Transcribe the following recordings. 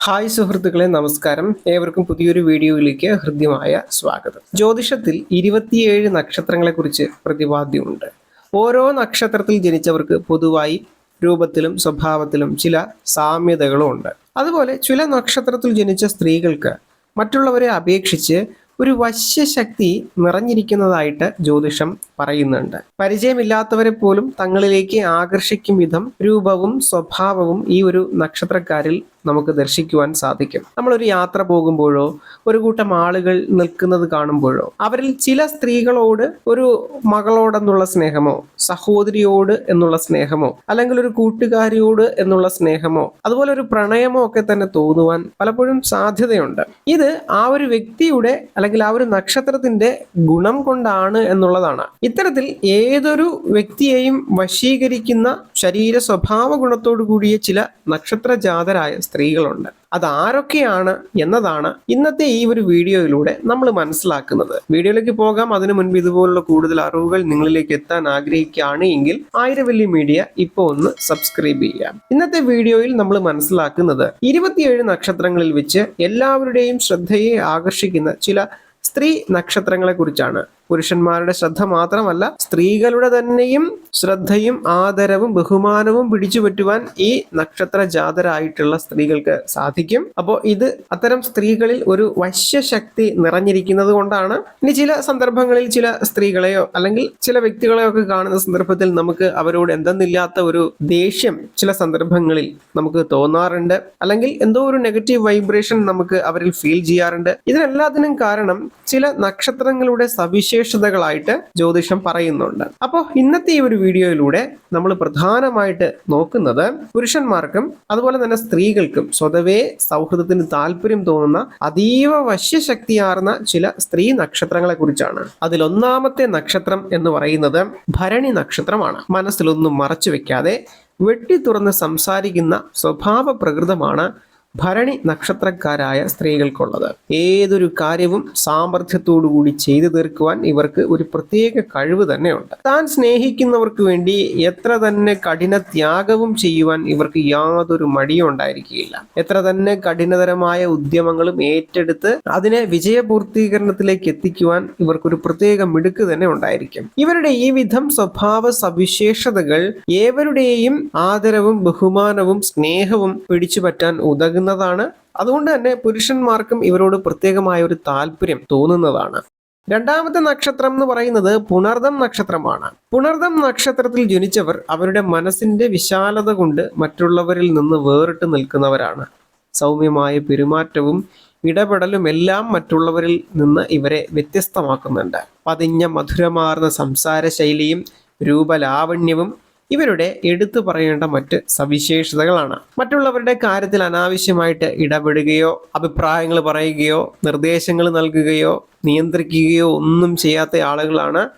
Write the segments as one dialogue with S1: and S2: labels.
S1: Hi സുഹൃത്തുക്കളെ നമസ്കാരം. ഏവർക്കും പുതിയൊരു വീഡിയോയിലേക്ക് ഹൃദ്യമായ സ്വാഗതം. ജ്യോതിഷത്തിൽ ഇരുപത്തിയേഴ് നക്ഷത്രങ്ങളെക്കുറിച്ച് പ്രതിപാദ്യമുണ്ട്. ഓരോ നക്ഷത്രത്തിൽ ജനിച്ചവർക്ക് പൊതുവായി രൂപത്തിലും സ്വഭാവത്തിലും ചില സാമ്യതകളും ഉണ്ട് അതുപോലെ ചില നക്ഷത്രത്തിൽ ജനിച്ച സ്ത്രീകൾക്ക് മറ്റുള്ളവരെ അപേക്ഷിച്ച് ഒരു വശ്യശക്തി നിറഞ്ഞിരിക്കുന്നതായിട്ട് ജ്യോതിഷം പറയുന്നുണ്ട്. പരിചയമില്ലാത്തവരെ പോലും തങ്ങളിലേക്ക് ആകർഷിക്കും വിധം രൂപവും സ്വഭാവവും ഈ ഒരു നക്ഷത്രക്കാരിൽ നമുക്ക് ദർശിക്കുവാൻ സാധിക്കും. നമ്മളൊരു യാത്ര പോകുമ്പോഴോ ഒരു കൂട്ടം ആളുകൾ നിൽക്കുന്നത് കാണുമ്പോഴോ അവരിൽ ചില സ്ത്രീകളോട് ഒരു മകളോടെന്നുള്ള സ്നേഹമോ സഹോദരിയോട് എന്നുള്ള സ്നേഹമോ അല്ലെങ്കിൽ ഒരു കൂട്ടുകാരിയോട് എന്നുള്ള സ്നേഹമോ അതുപോലെ ഒരു പ്രണയമോ ഒക്കെ തന്നെ തോന്നുവാൻ പലപ്പോഴും സാധ്യതയുണ്ട്. ഇത് ആ ഒരു വ്യക്തിയുടെ അല്ലെങ്കിൽ ആ ഒരു നക്ഷത്രത്തിന്റെ ഗുണം കൊണ്ടാണ് എന്നുള്ളതാണ്. ഇത്തരത്തിൽ ഏതൊരു വ്യക്തിയെയും വശീകരിക്കുന്ന ശരീര സ്വഭാവ ഗുണത്തോടു കൂടിയ ചില നക്ഷത്ര ജാതരായ സ്ത്രീകളുണ്ട്. അത് ആരൊക്കെയാണ് എന്നതാണ് ഇന്നത്തെ ഈ ഒരു വീഡിയോയിലൂടെ നമ്മൾ മനസ്സിലാക്കുന്നത്. വീഡിയോയിലേക്ക് പോകാം. അതിനു മുൻപ് ഇതുപോലുള്ള കൂടുതൽ അറിവുകൾ നിങ്ങളിലേക്ക് എത്താൻ ആഗ്രഹിക്കുകയാണ് എങ്കിൽ ആയിരവല്ലി മീഡിയ ഇപ്പോൾ ഒന്ന് സബ്സ്ക്രൈബ് ചെയ്യാം. ഇന്നത്തെ വീഡിയോയിൽ നമ്മൾ മനസ്സിലാക്കുന്നത് ഇരുപത്തിയേഴ് നക്ഷത്രങ്ങളിൽ വെച്ച് എല്ലാവരുടെയും ശ്രദ്ധയെ ആകർഷിക്കുന്ന ചില സ്ത്രീ നക്ഷത്രങ്ങളെ കുറിച്ചാണ്. പുരുഷന്മാരുടെ ശ്രദ്ധ മാത്രമല്ല സ്ത്രീകളുടെ തന്നെയും ശ്രദ്ധയും ആദരവും ബഹുമാനവും പിടിച്ചു പറ്റുവാൻ ഈ നക്ഷത്ര ജാതരായിട്ടുള്ള സ്ത്രീകൾക്ക് സാധിക്കും. അപ്പോൾ ഇത് അത്തരം സ്ത്രീകളിൽ ഒരു വശ്യശക്തി നിറഞ്ഞിരിക്കുന്നത് കൊണ്ടാണ് ഇനി ചില സന്ദർഭങ്ങളിൽ ചില സ്ത്രീകളെയോ അല്ലെങ്കിൽ ചില വ്യക്തികളെയോ ഒക്കെ കാണുന്ന സന്ദർഭത്തിൽ നമുക്ക് അവരോട് എന്തെന്നില്ലാത്ത ഒരു ദേഷ്യം ചില സന്ദർഭങ്ങളിൽ നമുക്ക് തോന്നാറുണ്ട്. അല്ലെങ്കിൽ എന്തോ ഒരു നെഗറ്റീവ് വൈബ്രേഷൻ നമുക്ക് അവരിൽ ഫീൽ ചെയ്യാറുണ്ട്. ഇതിനെല്ലാത്തിനും കാരണം ചില നക്ഷത്രങ്ങളുടെ സവിശേഷതകളായിട്ട് ജ്യോതിഷം പറയുന്നുണ്ട്. അപ്പോൾ ഇന്നത്തെ ഈ ഒരു വീഡിയോയിലൂടെ നമ്മൾ പ്രധാനമായിട്ട് നോക്കുന്നത് പുരുഷന്മാർക്കും അതുപോലെ തന്നെ സ്ത്രീകൾക്കും സ്വതവേ സൗഹൃദത്തിന് താല്പര്യം തോന്നുന്ന അതീവ വശ്യശക്തിയാർന്ന ചില സ്ത്രീ നക്ഷത്രങ്ങളെ കുറിച്ചാണ്. അതിലൊന്നാമത്തെ നക്ഷത്രം എന്ന് പറയുന്നത് ഭരണി നക്ഷത്രമാണ്. മനസ്സിലൊന്നും മറച്ചു വെക്കാതെ വെട്ടി തുറന്ന് സംസാരിക്കുന്ന സ്വഭാവ പ്രകൃതമാണ് ഭരണി നക്ഷത്രക്കാരായ സ്ത്രീകൾക്കുള്ളത്. ഏതൊരു കാര്യവും സാമർഥ്യത്തോടുകൂടി ചെയ്തു തീർക്കുവാൻ ഇവർക്ക് ഒരു പ്രത്യേക കഴിവ് തന്നെയുണ്ട്. താൻ സ്നേഹിക്കുന്നവർക്ക് വേണ്ടി എത്ര തന്നെ കഠിന ത്യാഗവും ചെയ്യുവാൻ ഇവർക്ക് യാതൊരു മടിയും ഉണ്ടായിരിക്കുകയില്ല. എത്ര തന്നെ കഠിനതരമായ ഉദ്യമങ്ങളും ഏറ്റെടുത്ത് അതിനെ വിജയപൂർത്തീകരണത്തിലേക്ക് എത്തിക്കുവാൻ ഇവർക്കൊരു പ്രത്യേക മിടുക്ക് തന്നെ ഉണ്ടായിരിക്കും. ഇവരുടെ ഈ വിധം സ്വഭാവ സവിശേഷതകൾ ഏവരുടെയും ആദരവും ബഹുമാനവും സ്നേഹവും പിടിച്ചുപറ്റാൻ ഉതകുന്നതാണ് അതുകൊണ്ട് തന്നെ പുരുഷന്മാർക്കും ഇവരോട് പ്രത്യേകമായ ഒരു താല്പര്യം തോന്നുന്നതാണ്. രണ്ടാമത്തെ നക്ഷത്രം എന്ന് പറയുന്നത് പുണർദം നക്ഷത്രമാണ്. പുണർദം നക്ഷത്രത്തിൽ ജനിച്ചവർ അവരുടെ മനസ്സിന്റെ വിശാലത കൊണ്ട് മറ്റുള്ളവരിൽ നിന്ന് വേറിട്ട് നിൽക്കുന്നവരാണ്. സൗമ്യമായ പെരുമാറ്റവും ഇടപെടലും എല്ലാം മറ്റുള്ളവരിൽ നിന്ന് ഇവരെ വ്യത്യസ്തമാക്കുന്നുണ്ട്. പതിഞ്ഞ മധുരമാർന്ന സംസാര ശൈലിയും രൂപലാവണ്യവും ഇവരുടെ എടുത്തു പറയേണ്ട മറ്റ് സവിശേഷതകളാണ്. മറ്റുള്ളവരുടെ കാര്യത്തിൽ അനാവശ്യമായിട്ട് ഇടപെടുകയോ അഭിപ്രായങ്ങൾ പറയുകയോ നിർദ്ദേശങ്ങൾ നൽകുകയോ നിയന്ത്രിക്കുകയോ ഒന്നും ചെയ്യാത്ത ആളുകളാണ്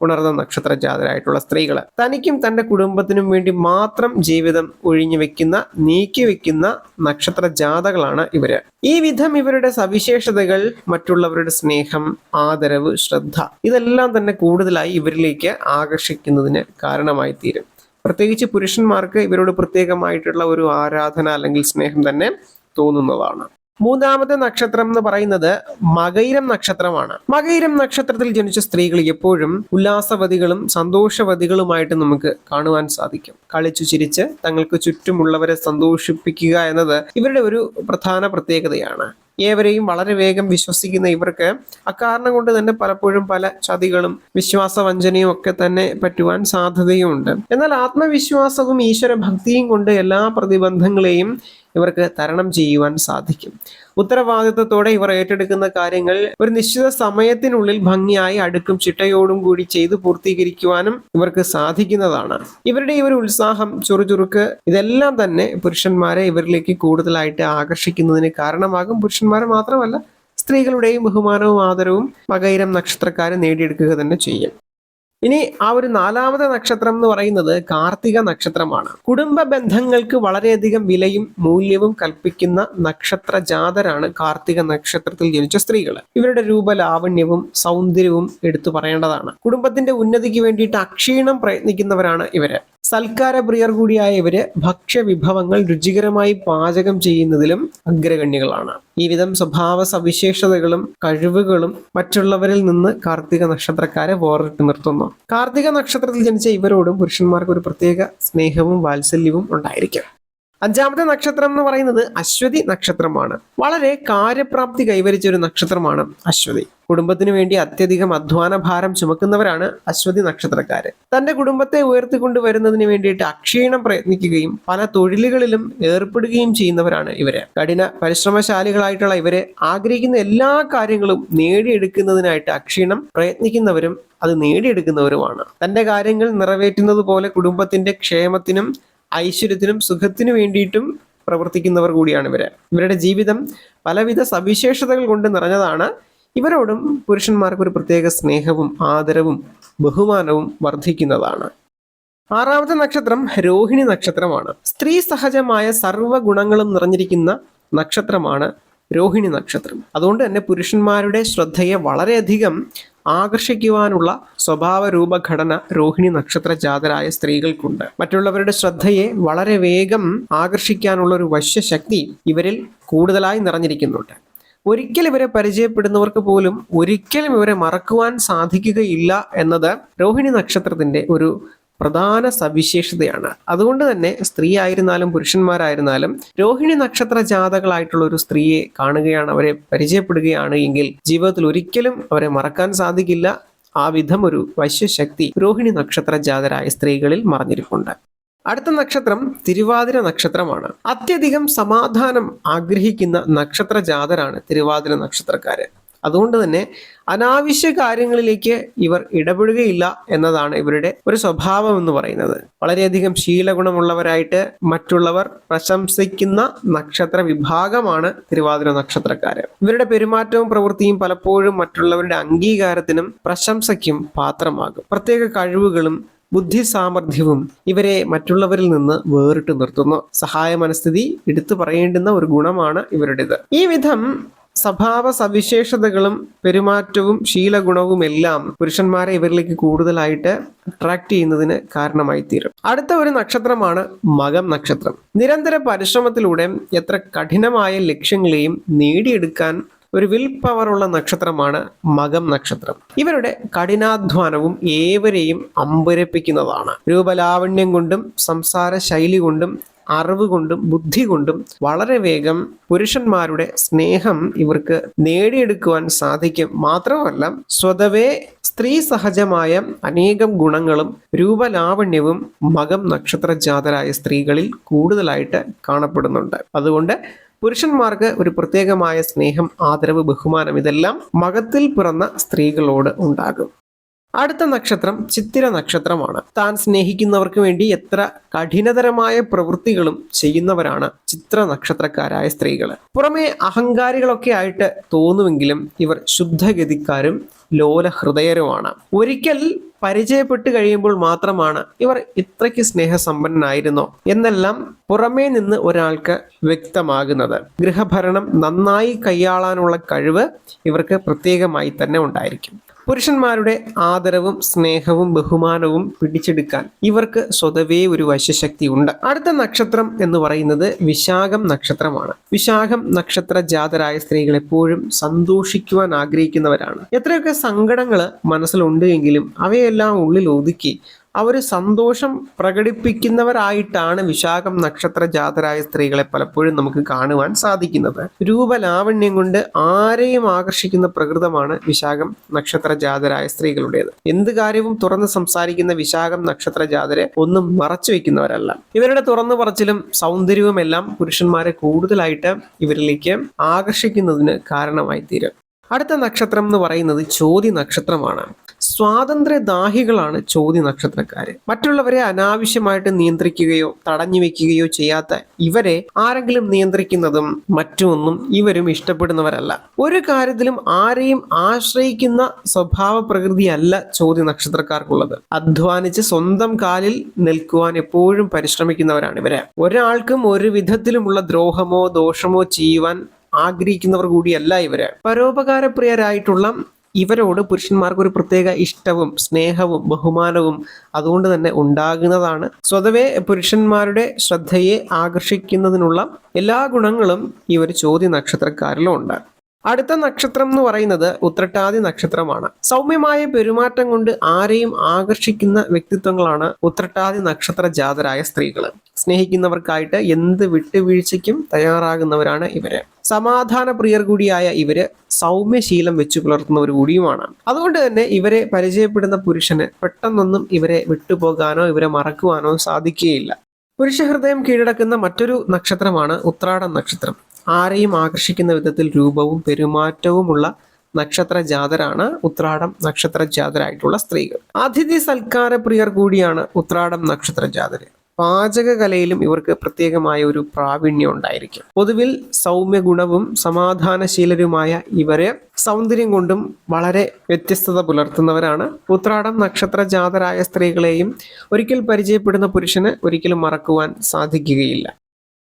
S1: ഉണർന്ന നക്ഷത്ര ജാതരായിട്ടുള്ള സ്ത്രീകൾ തനിക്കും തന്റെ കുടുംബത്തിനും വേണ്ടി മാത്രം ജീവിതം ഒഴിഞ്ഞു വെക്കുന്ന നീക്കി വെക്കുന്ന നക്ഷത്ര ജാതകളാണ് ഇവർ. ഈ വിധം ഇവരുടെ സവിശേഷതകൾ മറ്റുള്ളവരുടെ സ്നേഹം ആദരവ് ശ്രദ്ധ ഇതെല്ലാം തന്നെ കൂടുതലായി ഇവരിലേക്ക് ആകർഷിക്കുന്നതിന് കാരണമായി തീരും പ്രത്യേകിച്ച് പുരുഷന്മാർക്ക് ഇവരോട് പ്രത്യേകമായിട്ടുള്ള ഒരു ആരാധന അല്ലെങ്കിൽ സ്നേഹം തന്നെ തോന്നുന്നതാണ്. മൂന്നാമത്തെ നക്ഷത്രം എന്ന് പറയുന്നത് മകൈരം നക്ഷത്രമാണ്. മകൈരം നക്ഷത്രത്തിൽ ജനിച്ച സ്ത്രീകൾ എപ്പോഴും ഉല്ലാസവതികളും സന്തോഷവതികളുമായിട്ട് നമുക്ക് കാണുവാൻ സാധിക്കും. കളിച്ചു ചിരിച്ച് തങ്ങൾക്ക് ചുറ്റുമുള്ളവരെ സന്തോഷിപ്പിക്കുക എന്നത് ഇവരുടെ ഒരു പ്രധാന പ്രത്യേകതയാണ്. ഏവരെയും വളരെ വേഗം വിശ്വസിക്കുന്ന ഇവർക്ക് അക്കാരണം കൊണ്ട് തന്നെ പലപ്പോഴും പല ചതികളും വിശ്വാസവഞ്ചനയും ഒക്കെ തന്നെ പറ്റുവാൻ സാധ്യതയുമുണ്ട്. എന്നാൽ ആത്മവിശ്വാസവും ഈശ്വര ഭക്തിയും കൊണ്ട് എല്ലാ പ്രതിബന്ധങ്ങളെയും ഇവർക്ക് തരണം ചെയ്യുവാൻ സാധിക്കും. ഉത്തരവാദിത്വത്തോടെ ഇവർ ഏറ്റെടുക്കുന്ന കാര്യങ്ങൾ ഒരു നിശ്ചിത സമയത്തിനുള്ളിൽ ഭംഗിയായി അടുക്കും ചിട്ടയോടും കൂടി ചെയ്തു പൂർത്തീകരിക്കുവാനും ഇവർക്ക് സാധിക്കുന്നതാണ്. ഇവരുടെ ഈ ഒരു ഉത്സാഹം ചുറുചുറുക്ക് ഇതെല്ലാം തന്നെ പുരുഷന്മാരെ ഇവരിലേക്ക് കൂടുതലായിട്ട് ആകർഷിക്കുന്നതിന് കാരണമാകും. പുരുഷന്മാരെ മാത്രമല്ല സ്ത്രീകളുടെയും ബഹുമാനവും ആദരവും മകൈരം നക്ഷത്രക്കാരെ നേടിയെടുക്കുക തന്നെ ചെയ്യും. ഇനി ആ ഒരു നാലാമത്തെ നക്ഷത്രം എന്ന് പറയുന്നത് കാർത്തിക നക്ഷത്രമാണ്. കുടുംബ ബന്ധങ്ങൾക്ക് വളരെയധികം വിലയും മൂല്യവും കൽപ്പിക്കുന്ന നക്ഷത്ര ജാതരാണ് കാർത്തിക നക്ഷത്രത്തിൽ ജനിച്ച സ്ത്രീകൾ. ഇവരുടെ രൂപലാവണ്യവും സൗന്ദര്യവും എടുത്തു പറയേണ്ടതാണ്. കുടുംബത്തിന്റെ ഉന്നതിക്ക് വേണ്ടിയിട്ട് അക്ഷീണം പ്രയത്നിക്കുന്നവരാണ് ഇവർ. സൽക്കാരപ്രിയർ കൂടിയായ ഇവർ ഭക്ഷ്യവിഭവങ്ങൾ രുചികരമായി പാചകം ചെയ്യുന്നതിലും അഗ്രഗണ്യകളാണ്. ഈ വിധം സ്വഭാവ സവിശേഷതകളും കഴിവുകളും മറ്റുള്ളവരിൽ നിന്ന് കാർത്തിക നക്ഷത്രക്കാരെ വേറിട്ട് നിർത്തുന്നു. കാർത്തിക നക്ഷത്രത്തിൽ ജനിച്ച ഇവരോടും പുരുഷന്മാർക്ക് ഒരു പ്രത്യേക സ്നേഹവും വാത്സല്യവും ഉണ്ടായിരിക്കും. അഞ്ചാമത്തെ നക്ഷത്രം എന്ന് പറയുന്നത് അശ്വതി നക്ഷത്രമാണ്. വളരെ കാര്യപ്രാപ്തി കൈവരിച്ച ഒരു നക്ഷത്രമാണ് അശ്വതി. കുടുംബത്തിന് വേണ്ടി അത്യധികം അധ്വാന ഭാരം ചുമക്കുന്നവരാണ് അശ്വതി നക്ഷത്രക്കാര്. തന്റെ കുടുംബത്തെ ഉയർത്തിക്കൊണ്ടുവരുന്നതിന് വേണ്ടിയിട്ട് അക്ഷീണം പ്രയത്നിക്കുകയും പല തൊഴിലുകളിലും ഏർപ്പെടുകയും ചെയ്യുന്നവരാണ് ഇവർ. കഠിന പരിശ്രമശാലികളായിട്ടുള്ള ഇവർ ആഗ്രഹിക്കുന്ന എല്ലാ കാര്യങ്ങളും നേടിയെടുക്കുന്നതിനായിട്ട് അക്ഷീണം പ്രയത്നിക്കുന്നവരും അത് നേടിയെടുക്കുന്നവരുമാണ്. തന്റെ കാര്യങ്ങൾ നിറവേറ്റുന്നത് പോലെ കുടുംബത്തിന്റെ ക്ഷേമത്തിനും ഐശ്വര്യത്തിനും സുഖത്തിനു വേണ്ടിയിട്ടും പ്രവർത്തിക്കുന്നവർ കൂടിയാണ് ഇവർ. ഇവരുടെ ജീവിതം പലവിധ സവിശേഷതകൾ കൊണ്ട് നിറഞ്ഞതാണ്. ഇവരോടും പുരുഷന്മാർക്ക് ഒരു പ്രത്യേക സ്നേഹവും ആദരവും ബഹുമാനവും വർദ്ധിക്കുന്നതാണ്. ആറാമത്തെ നക്ഷത്രം രോഹിണി നക്ഷത്രമാണ്. സ്ത്രീ സഹജമായ സർവ ഗുണങ്ങളും നിറഞ്ഞിരിക്കുന്ന നക്ഷത്രമാണ് രോഹിണി നക്ഷത്രം. അതുകൊണ്ട് തന്നെ പുരുഷന്മാരുടെ ശ്രദ്ധയെ വളരെയധികം ആകർഷിക്കുവാനുള്ള സ്വഭാവ രൂപഘടന രോഹിണി നക്ഷത്ര ജാതരായ സ്ത്രീകൾക്കുണ്ട്. മറ്റുള്ളവരുടെ ശ്രദ്ധയെ വളരെ വേഗം ആകർഷിക്കാനുള്ള ഒരു വശ്യശക്തി ഇവരിൽ കൂടുതലായി നിറഞ്ഞിരിക്കുന്നുണ്ട്. ഒരിക്കൽ ഇവരെ പരിചയപ്പെടുന്നവർക്ക് പോലും ഒരിക്കലും ഇവരെ മറക്കുവാൻ സാധിക്കുകയില്ല എന്നത് രോഹിണി നക്ഷത്രത്തിന്റെ ഒരു പ്രധാന സവിശേഷതയാണ്. അതുകൊണ്ട് തന്നെ സ്ത്രീ ആയിരുന്നാലും പുരുഷന്മാരായിരുന്നാലും രോഹിണി നക്ഷത്ര ജാതകളായിട്ടുള്ള ഒരു സ്ത്രീയെ കാണുകയാണ് അവരെ പരിചയപ്പെടുകയാണ് എങ്കിൽ ജീവിതത്തിൽ ഒരിക്കലും അവരെ മറക്കാൻ സാധിക്കില്ല. ആ വിധം ഒരു വശ്യശക്തി രോഹിണി നക്ഷത്ര ജാതരായ സ്ത്രീകളിൽ മറഞ്ഞിരിപ്പുണ്ട്. അടുത്ത നക്ഷത്രം തിരുവാതിര നക്ഷത്രമാണ്. അത്യധികം സമാധാനം ആഗ്രഹിക്കുന്ന നക്ഷത്ര ജാതരാണ് തിരുവാതിര നക്ഷത്രക്കാര്. അതുകൊണ്ട് തന്നെ അനാവശ്യ കാര്യങ്ങളിലേക്ക് ഇവർ ഇടപെടുകയില്ല എന്നതാണ് ഇവരുടെ ഒരു സ്വഭാവം എന്ന് പറയുന്നത്. വളരെയധികം ശീലഗുണമുള്ളവരായിട്ട് മറ്റുള്ളവർ പ്രശംസിക്കുന്ന നക്ഷത്ര വിഭാഗമാണ് തിരുവാതിര നക്ഷത്രക്കാര്. ഇവരുടെ പെരുമാറ്റവും പ്രവൃത്തിയും പലപ്പോഴും മറ്റുള്ളവരുടെ അംഗീകാരത്തിനും പ്രശംസയ്ക്കും പാത്രമാകും. പ്രത്യേക കഴിവുകളും ബുദ്ധി സാമർഥ്യവും ഇവരെ മറ്റുള്ളവരിൽ നിന്ന് വേറിട്ട് നിർത്തുന്നു. സഹായ മനസ്ഥിതി എടുത്തു പറയേണ്ടുന്ന ഒരു ഗുണമാണ് ഇവരുടേത്. ഈ വിധം സ്വഭാവ സവിശേഷതകളും പെരുമാറ്റവും ശീലഗുണവും എല്ലാം പുരുഷന്മാരെ ഇവരിലേക്ക് കൂടുതലായിട്ട് അട്രാക്ട് ചെയ്യുന്നതിന് കാരണമായി തീരും അടുത്ത ഒരു നക്ഷത്രമാണ് മകം നക്ഷത്രം. നിരന്തര പരിശ്രമത്തിലൂടെ എത്ര കഠിനമായ ലക്ഷ്യങ്ങളെയും നേടിയെടുക്കാൻ ഒരു വിൽ പവറുള്ള നക്ഷത്രമാണ് മകം നക്ഷത്രം. ഇവരുടെ കഠിനാധ്വാനവും ഏവരെയും അമ്പരപ്പിക്കുന്നതാണ്. രൂപലാവണ്യം കൊണ്ടും സംസാര ശൈലി കൊണ്ടും അറിവ് കൊണ്ടും ബുദ്ധി കൊണ്ടും വളരെ വേഗം പുരുഷന്മാരുടെ സ്നേഹം ഇവർക്ക് നേടിയെടുക്കുവാൻ സാധിക്കും. മാത്രമല്ല സ്വതവേ സ്ത്രീ സഹജമായ അനേകം ഗുണങ്ങളും രൂപലാവണ്യവും മകം നക്ഷത്ര ജാതരായ സ്ത്രീകളിൽ കൂടുതലായിട്ട് കാണപ്പെടുന്നുണ്ട്. അതുകൊണ്ട് പുരുഷന്മാർക്ക് ഒരു പ്രത്യേകമായ സ്നേഹം ആദരവ് ബഹുമാനം ഇതെല്ലാം മകത്തിൽ പിറന്ന സ്ത്രീകളോട് ഉണ്ടാകും. അടുത്ത നക്ഷത്രം ചിത്തിര നക്ഷത്രമാണ്. താൻ സ്നേഹിക്കുന്നവർക്ക് വേണ്ടി എത്ര കഠിനതരമായ പ്രവൃത്തികളും ചെയ്യുന്നവരാണ് ചിത്ര നക്ഷത്രക്കാരായ സ്ത്രീകൾ പുറമെ അഹങ്കാരികളൊക്കെ ആയിട്ട് തോന്നുമെങ്കിലും ഇവർ ശുദ്ധഗതിക്കാരും ലോല ഹൃദയരുമാണ് ഒരിക്കൽ പരിചയപ്പെട്ട് കഴിയുമ്പോൾ മാത്രമാണ് ഇവർ ഇത്രയ്ക്ക് സ്നേഹസമ്പന്നനായിരുന്നോ എന്നെല്ലാം പുറമേ നിന്ന് ഒരാൾക്ക് വ്യക്തമാകുന്നത്. ഗൃഹഭരണം നന്നായി കൈയാളാനുള്ള കഴിവ് ഇവർക്ക് പ്രത്യേകമായി തന്നെ ഉണ്ടായിരിക്കും. പുരുഷന്മാരുടെ ആദരവും സ്നേഹവും ബഹുമാനവും പിടിച്ചെടുക്കാൻ ഇവർക്ക് സ്വതവേ ഒരു വശ്യശക്തി ഉണ്ട്. അടുത്ത നക്ഷത്രം എന്ന് പറയുന്നത് വിശാഖം നക്ഷത്രമാണ്. വിശാഖം നക്ഷത്ര ജാതരായ സ്ത്രീകൾ എപ്പോഴും സന്തോഷിക്കുവാൻ ആഗ്രഹിക്കുന്നവരാണ്. എത്രയൊക്കെ സങ്കടങ്ങൾ മനസ്സിലുണ്ട് എങ്കിലും അവയെല്ലാം ഉള്ളിൽ ഒതുക്കി അവർ സന്തോഷം പ്രകടിപ്പിക്കുന്നവരായിട്ടാണ് വിശാഖം നക്ഷത്ര ജാതരായ സ്ത്രീകളെ പലപ്പോഴും നമുക്ക് കാണുവാൻ സാധിക്കുന്നത്. രൂപലാവണ്യം കൊണ്ട് ആരെയും ആകർഷിക്കുന്ന പ്രകൃതമാണ് വിശാഖം നക്ഷത്ര ജാതരായ സ്ത്രീകളുടേത്. എന്ത് കാര്യവും തുറന്ന് സംസാരിക്കുന്ന വിശാഖം നക്ഷത്ര ജാതരെ ഒന്നും മറച്ചു വെക്കുന്നവരല്ല. ഇവരുടെ തുറന്നു പറച്ചിലും സൗന്ദര്യവും എല്ലാം പുരുഷന്മാരെ കൂടുതലായിട്ട് ഇവരിലേക്ക് ആകർഷിക്കുന്നതിന് കാരണമായി തീരും അടുത്ത നക്ഷത്രം എന്ന് പറയുന്നത് ചോതി നക്ഷത്രമാണ്. സ്വാതന്ത്ര്യദാഹികളാണ് ചോദ്യ നക്ഷത്രക്കാര്. മറ്റുള്ളവരെ അനാവശ്യമായിട്ട് നിയന്ത്രിക്കുകയോ തടഞ്ഞു വെക്കുകയോ ചെയ്യാത്ത ഇവരെ ആരെങ്കിലും നിയന്ത്രിക്കുന്നതും മറ്റുമൊന്നും ഇവരും ഇഷ്ടപ്പെടുന്നവരല്ല. ഒരു കാര്യത്തിലും ആരെയും ആശ്രയിക്കുന്ന സ്വഭാവ പ്രകൃതിയല്ല ചോദ്യ നക്ഷത്രക്കാർക്കുള്ളത്. അധ്വാനിച്ച് സ്വന്തം കാലിൽ നിൽക്കുവാൻ എപ്പോഴും പരിശ്രമിക്കുന്നവരാണ് ഇവരെ. ഒരാൾക്കും ഒരു വിധത്തിലുമുള്ള ദ്രോഹമോ ദോഷമോ ചെയ്യുവാൻ ആഗ്രഹിക്കുന്നവർ കൂടിയല്ല ഇവർ. പരോപകാരപ്രിയരായിട്ടുള്ള ഇവരോട് പുരുഷന്മാർക്ക് ഒരു പ്രത്യേക ഇഷ്ടവും സ്നേഹവും ബഹുമാനവും അതുകൊണ്ട് തന്നെ ഉണ്ടാകുന്നതാണ്. സ്വതവേ പുരുഷന്മാരുടെ ശ്രദ്ധയെ ആകർഷിക്കുന്നതിനുള്ള എല്ലാ ഗുണങ്ങളും ഈ ഒരു ചോദ്യ നക്ഷത്രക്കാരിലും ഉണ്ട് അടുത്ത നക്ഷത്രം എന്ന് പറയുന്നത് ഉത്രട്ടാതി നക്ഷത്രമാണ്. സൗമ്യമായ പെരുമാറ്റം കൊണ്ട് ആരെയും ആകർഷിക്കുന്ന വ്യക്തിത്വങ്ങളാണ് ഉത്രട്ടാതി നക്ഷത്ര ജാതരായ സ്ത്രീകൾ സ്നേഹിക്കുന്നവർക്കായിട്ട് എന്ത് വിട്ടുവീഴ്ചയ്ക്കും തയ്യാറാകുന്നവരാണ് ഇവർ. സമാധാന പ്രിയർ കൂടിയായ ഇവർ സൗമ്യശീലം വെച്ചു പുലർത്തുന്നവർ കൂടിയുമാണ്. അതുകൊണ്ട് തന്നെ ഇവരെ പരിചയപ്പെടുന്ന പുരുഷന് പെട്ടെന്നൊന്നും ഇവരെ വിട്ടുപോകാനോ ഇവരെ മറക്കുവാനോ സാധിക്കുകയില്ല. പുരുഷഹൃദയം കീഴടക്കുന്ന മറ്റൊരു നക്ഷത്രമാണ് ഉത്രാടം നക്ഷത്രം. ആരെയും ആകർഷിക്കുന്ന വിധത്തിൽ രൂപവും പെരുമാറ്റവുമുള്ള നക്ഷത്ര ജാതരാണ് ഉത്രാടം നക്ഷത്ര ജാതരായിട്ടുള്ള സ്ത്രീകൾ. അതിഥി സൽക്കാര പ്രിയർ കൂടിയാണ് ഉത്രാടം നക്ഷത്ര ജാതര് പാചക കലയിലും ഇവർക്ക് പ്രത്യേകമായ ഒരു പ്രാവീണ്യം ഉണ്ടായിരിക്കും. പൊതുവിൽ സൗമ്യ ഗുണവും സമാധാനശീലരുമായ ഇവരെ സൗന്ദര്യം കൊണ്ടും വളരെ വ്യത്യസ്തത പുലർത്തുന്നവരാണ്. ഉത്രാടം നക്ഷത്ര ജാതരായ സ്ത്രീകളെയും ഒരിക്കൽ പരിചയപ്പെടുന്ന പുരുഷന് ഒരിക്കലും മറക്കുവാൻ സാധിക്കുകയില്ല.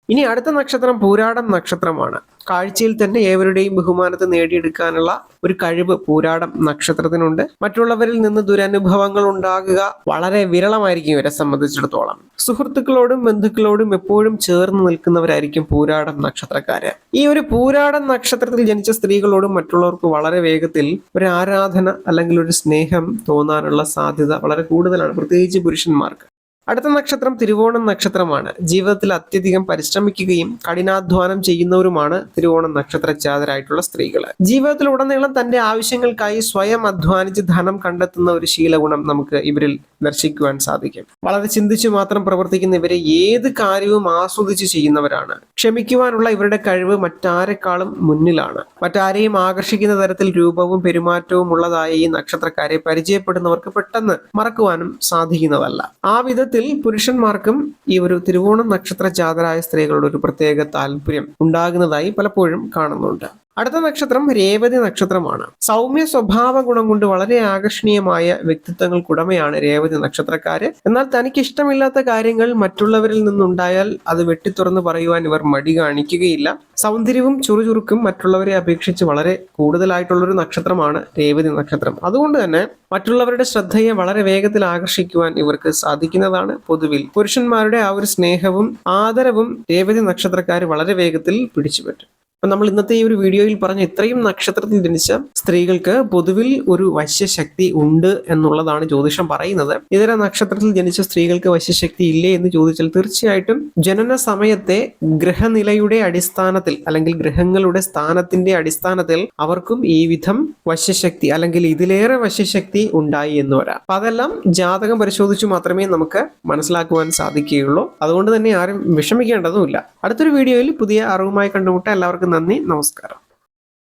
S1: ഇനി അടുത്ത നക്ഷത്രം പൂരാടം നക്ഷത്രമാണ്. കാഴ്ചയിൽ തന്നെ ഏവരുടെയും ബഹുമാനത്തെ നേടിയെടുക്കാനുള്ള ഒരു കഴിവ് പൂരാടം നക്ഷത്രത്തിനുണ്ട്. മറ്റുള്ളവരിൽ നിന്ന് ദുരനുഭവങ്ങൾ ഉണ്ടാകുക വളരെ വിരളമായിരിക്കും ഇവരെ സംബന്ധിച്ചിടത്തോളം. സുഹൃത്തുക്കളോടും ബന്ധുക്കളോടും എപ്പോഴും ചേർന്ന് നിൽക്കുന്നവരായിരിക്കും പൂരാടം നക്ഷത്രക്കാര്. ഈ ഒരു പൂരാടം നക്ഷത്രത്തിൽ ജനിച്ച സ്ത്രീകളോടും മറ്റുള്ളവർക്ക് വളരെ വേഗത്തിൽ ഒരു ആരാധന അല്ലെങ്കിൽ ഒരു സ്നേഹം തോന്നാനുള്ള സാധ്യത വളരെ കൂടുതലാണ്. പ്രത്യേകിച്ച് പുരുഷന്മാർക്ക്. അടുത്ത നക്ഷത്രം തിരുവോണം നക്ഷത്രമാണ്. ജീവിതത്തിൽ അത്യധികം പരിശ്രമിക്കുകയും കഠിനാധ്വാനം ചെയ്യുന്നവരുമാണ് തിരുവോണം നക്ഷത്ര നക്ഷത്രജാതരായിട്ടുള്ള സ്ത്രീകൾ ജീവിതത്തിൽ ഉടനീളം തന്റെ ആവശ്യങ്ങൾക്കായി സ്വയം അധ്വാനിച്ച് ധനം കണ്ടെത്തുന്ന ഒരു ശീലഗുണം നമുക്ക് ഇവരിൽ ദർശിക്കുവാൻ സാധിക്കും. വളരെ ചിന്തിച്ചു മാത്രം പ്രവർത്തിക്കുന്ന ഇവരെ ഏത് കാര്യവും ആസ്വദിച്ച് ചെയ്യുന്നവരാണ്. ക്ഷമിക്കുവാനുള്ള ഇവരുടെ കഴിവ് മറ്റാരെക്കാളും മുന്നിലാണ്. മറ്റാരെയും ആകർഷിക്കുന്ന തരത്തിൽ രൂപവും പെരുമാറ്റവും ഉള്ളതായ ഈ നക്ഷത്രക്കാരെ പരിചയപ്പെടുന്നവർക്ക് പെട്ടെന്ന് മറക്കുവാനും സാധിക്കുന്നതല്ല. ആ വിധത്തിൽ പുരുഷന്മാർക്കും ഈ ഒരു തിരുവോണം നക്ഷത്ര ജാതരായ സ്ത്രീകളുടെ ഒരു പ്രത്യേക താല്പര്യം ഉണ്ടാകുന്നതായി പലപ്പോഴും കാണുന്നുണ്ട്. അടുത്ത നക്ഷത്രം രേവതി നക്ഷത്രമാണ്. സൗമ്യ സ്വഭാവ ഗുണം കൊണ്ട് വളരെ ആകർഷണീയമായ വ്യക്തിത്വങ്ങൾക്കുടമയാണ് രേവതി നക്ഷത്രക്കാര്. എന്നാൽ തനിക്ക് ഇഷ്ടമില്ലാത്ത കാര്യങ്ങൾ മറ്റുള്ളവരിൽ നിന്നുണ്ടായാൽ അത് വെട്ടിത്തുറന്ന് പറയുവാൻ ഇവർ മടി കാണിക്കുകയില്ല. സൗന്ദര്യവും ചുറുചുറുക്കും മറ്റുള്ളവരെ അപേക്ഷിച്ച് വളരെ കൂടുതലായിട്ടുള്ള ഒരു നക്ഷത്രമാണ് രേവതി നക്ഷത്രം. അതുകൊണ്ട് തന്നെ മറ്റുള്ളവരുടെ ശ്രദ്ധയെ വളരെ വേഗത്തിൽ ആകർഷിക്കുവാൻ ഇവർക്ക് സാധിക്കുന്നതാണ് പൊതുവിൽ. പുരുഷന്മാരുടെ ആ ഒരു സ്നേഹവും ആദരവും രേവതി നക്ഷത്രക്കാർ വളരെ വേഗത്തിൽ പിടിച്ചുപറ്റും. നമ്മൾ ഇന്നത്തെ ഈ ഒരു വീഡിയോയിൽ പറഞ്ഞ ഇത്രയും നക്ഷത്രത്തിൽ ജനിച്ച സ്ത്രീകൾക്ക് പൊതുവിൽ ഒരു വശ്യശക്തി ഉണ്ട് എന്നുള്ളതാണ് ജ്യോതിഷം പറയുന്നത്. ഇതര നക്ഷത്രത്തിൽ ജനിച്ച സ്ത്രീകൾക്ക് വശ്യശക്തി ഇല്ലേ എന്ന് ചോദിച്ചാൽ തീർച്ചയായിട്ടും ജനന സമയത്തെ ഗ്രഹനിലയുടെ അടിസ്ഥാനത്തിൽ അല്ലെങ്കിൽ ഗ്രഹങ്ങളുടെ സ്ഥാനത്തിന്റെ അടിസ്ഥാനത്തിൽ അവർക്കും ഈ വിധം വശ്യശക്തി അല്ലെങ്കിൽ ഇതിലേറെ വശ്യശക്തി ഉണ്ടായി എന്ന് വരാം. അപ്പൊ അതെല്ലാം ജാതകം പരിശോധിച്ചു മാത്രമേ നമുക്ക് മനസ്സിലാക്കുവാൻ സാധിക്കുകയുള്ളൂ. അതുകൊണ്ട് തന്നെ ആരും വിഷമിക്കേണ്ടതുമില്ല. അടുത്തൊരു വീഡിയോയിൽ പുതിയ അറിവുമായി കണ്ടുമുട്ട എല്ലാവർക്കും നന്ദി നമസ്കാരം.